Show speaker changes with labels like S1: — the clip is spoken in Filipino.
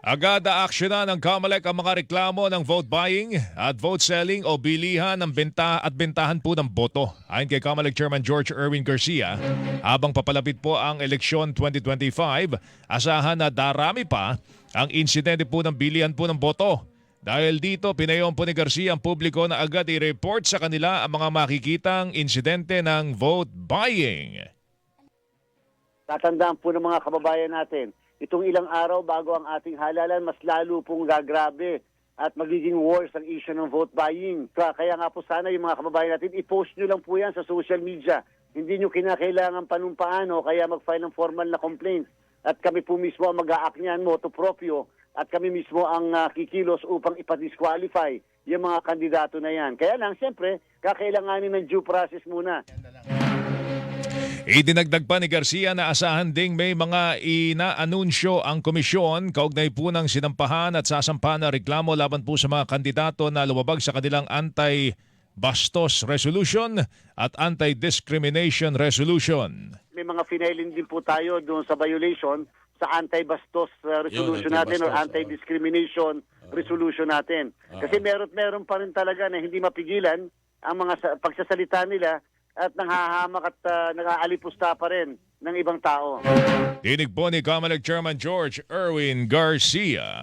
S1: Agad aaksyonan ng COMELEC ang mga reklamo ng vote buying at vote selling o bilihan ng benta at bentahan po ng boto. Ayon kay COMELEC Chairman George Erwin Garcia, habang papalapit po ang eleksyon 2025, asahan na darami pa ang insidente po ng bilihan po ng boto. Dahil dito, pinayon po ni Garcia ang publiko na agad i-report sa kanila ang mga makikitang insidente ng vote buying.
S2: tatandaan po ng mga kababayan natin, itong ilang araw bago ang ating halalan, mas lalo pong gagrabe at magiging worse ang issue ng vote buying. Kaya, nga po sana yung mga kababayan natin, i-post nyo lang po yan sa social media. Hindi nyo kinakailangan panumpaan o kaya mag-file ng formal na complaint. At kami po mismo ang mag-a-act niyan, moto proprio, at kami mismo ang ah, kikilos upang ipadisqualify yung mga kandidato na yan. Kaya lang, siyempre, kakailanganin ng due process muna.
S1: Idinagdag pa ni Garcia na asahan ding may mga inaanunsyo ang komisyon kaugnay po ng sinampahan at sasampahan na reklamo laban po sa mga kandidato na lumabag sa kanilang anti-bastos resolution at anti-discrimination resolution.
S2: may mga finailing din po tayo doon sa violation sa anti-bastos uh, resolution
S3: Yun,
S2: natin or
S3: anti-bastos,
S2: anti-discrimination resolution natin. Kasi meron meron pa rin talaga na hindi mapigilan ang mga sa- pagsasalita nila at nanghahamak at uh, nang-aalipusta pa rin ng ibang tao.
S1: Dinig po ni COMELEC Chairman George Erwin Garcia.